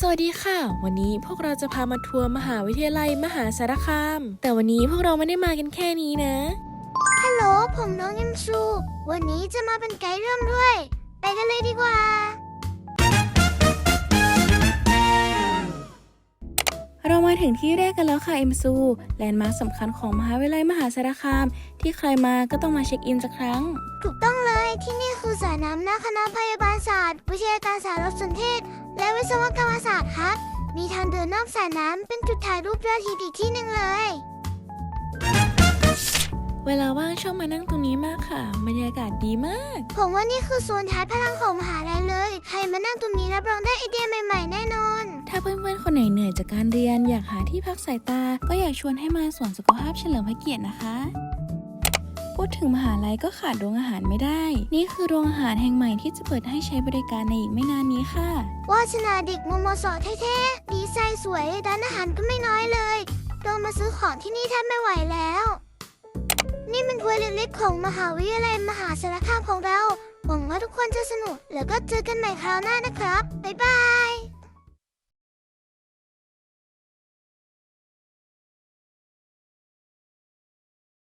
สวัสดีค่ะ วันนี้พวกเราจะพามาทัวร์มหาวิทยาลัยมหาสารคาม แต่วันนี้พวกเราไม่ได้มากันแค่นี้นะ ฮัลโหล ผมน้องยิมซู วันนี้จะมาเป็นไกด์เรื่องด้วย ไปกันเลยดีกว่า เรามาถึงที่แรกกันแล้วค่ะเอ็มซูแลนด์มาร์คสำคัญของมหาวิทยาลัยมหาสารคาม ที่ใครมาก็ต้องมาเช็คอินสักครั้ง ถูกต้องเลยที่นี่คือสระน้ำหน้าคณะพยาบาลศาสตร์ วิทยาการสารสนเทศ และวิศวกรรมศาสตร์ครับ มีทางเดินนอกสระน้ำเป็นจุดถ่ายรูปยอดฮิตอีกที่หนึ่งเลย เวลาว่างชอบมานั่งตรงนี้มากค่ะ บรรยากาศดีมาก ผมว่านี่คือโซนชาร์จพลังของมหาลัยเลย ใครมานั่งตรงนี้รับรองได้ไอเดียใหม่ๆ แน่นอน ถ้าเพื่อนๆ คนไหนเหนื่อยจากการเรียนอยากหาที่พักสายตา ก็อยากชวนให้มาสวนสุขภาพเฉลิมพระเกียรตินะคะพู ดถึงมหาลัยก็ขาดโรงอาหารไม่ได้ นี่คือโรงอาหารแห่งใหม่ที่จะเปิดให้ใช้บริการในอีกไม่นานนี้ค่ะวาชนาเด็กมมสเท่ๆดีไซน์สวยร้านอาหารก็ไม่น้อยเลยโดนมาซื้อของที่นี่แทบไม่ไหวแล้ว นี่เป็นทัวร์เล็กๆของมหาวิทยาลัยมหาสารคามของเรา หวังว่าทุกคนจะสนุก แล้วก็เจอกันใหม่คราวหน้านะครับ บ๊ายบาย